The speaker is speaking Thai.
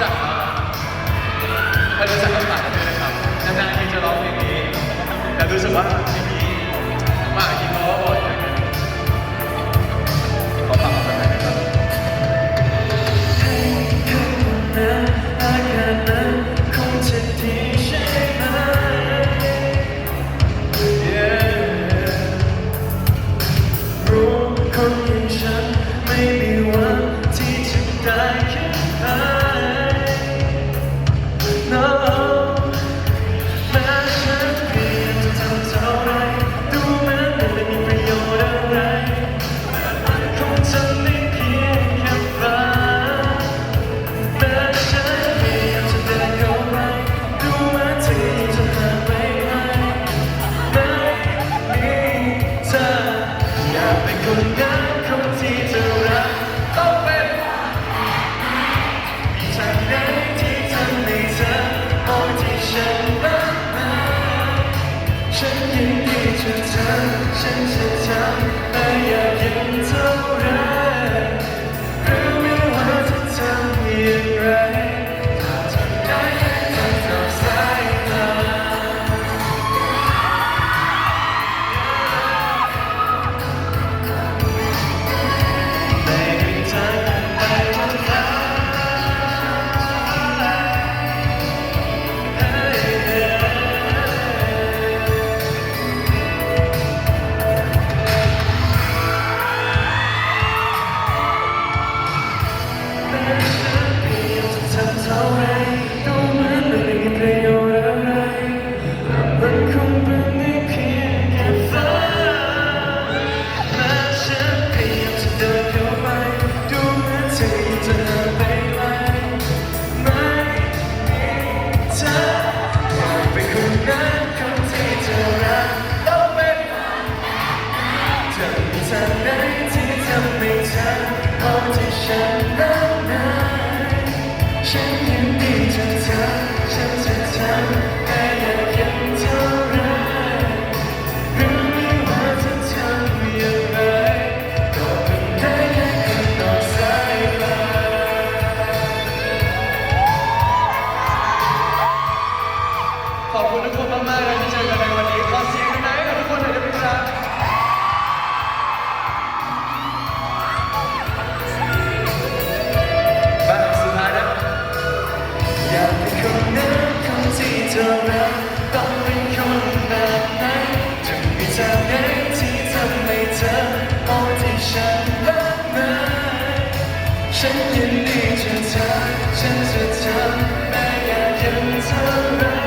จักไม่รู้จักก็ฝากด้วนะครับนานๆที่จะร้องเพลงนี้แต่รู้สึกว่า คนเดิมคนที่จะ ฉันยินดีจะเธอฉันจะทำแม้ยากเห็นเธอ